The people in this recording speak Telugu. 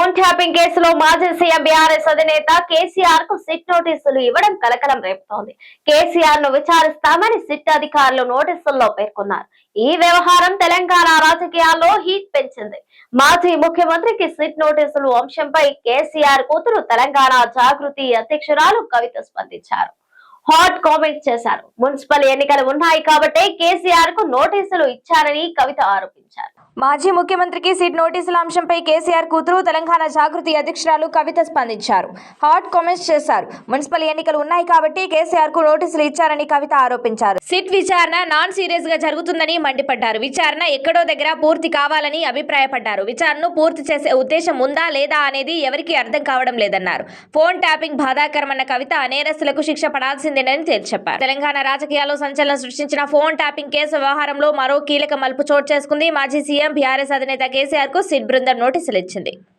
ఫోన్ ట్యాపింగ్ కేసులో మాజీ సీఎం బీఆర్ఎస్ అధినేత కేసీఆర్కు సిట్ నోటీసులు ఇవ్వడం కలకలం రేపుతోంది. కేసీఆర్ను విచారిస్తామని సిట్ అధికారులు నోటీసుల్లో పేర్కొన్నారు. ఈ వ్యవహారం తెలంగాణ రాజకీయాల్లో హీట్ పెంచింది. మాజీ ముఖ్యమంత్రికి సిట్ నోటీసులు అంశంపై కేసీఆర్ కూతురు తెలంగాణ జాగృతి అధ్యక్షురాలు కవిత స్పందించారు. హాట్ కామెంట్ చేశారు. మున్సిపల్ ఎన్నికలు ఉన్నాయి కాబట్టే కేసీఆర్కు నోటీసులు ఇచ్చారని కవిత ఆరోపించారు. మాజీ ముఖ్యమంత్రికి సీట్ నోటీసుల అంశంపై కేసీఆర్ కూతురు తెలంగాణ జాగృతి అధ్యక్షురాలు కవిత స్పందించారు. హాట్ కామెంట్స్ చేశారు. మున్సిపల్ ఎన్నికలు ఉన్నాయి కాబట్టి కేసీఆర్కు నోటీసులు ఇచ్చారని కవిత ఆరోపించారు. సిట్ విచారణ నాన్ సీరియస్గా జరుగుతుందని మండిపడ్డారు. విచారణ ఎక్కడో దగ్గర పూర్తి కావాలని అభిప్రాయపడ్డారు. విచారణను పూర్తి చేసే ఉద్దేశం ఉందా లేదా అనేది ఎవరికీ అర్థం కావడం లేదన్నారు. ఫోన్ ట్యాపింగ్ బాధాకరమన్న కవిత నేరస్తులకు శిక్ష పడాల్సిందేనని తేల్చి తేల్చెప్పారు తెలంగాణ రాజకీయాల్లో సంచలనం సృష్టించిన ఫోన్ ట్యాపింగ్ కేసు వ్యవహారంలో మరో కీలక మలుపు చోటు చేసుకుంది. మాజీ సీఎం బీఆర్ఎస్ అధినేత కేసీఆర్కు సిట్ బృందం నోటీసులు ఇచ్చింది.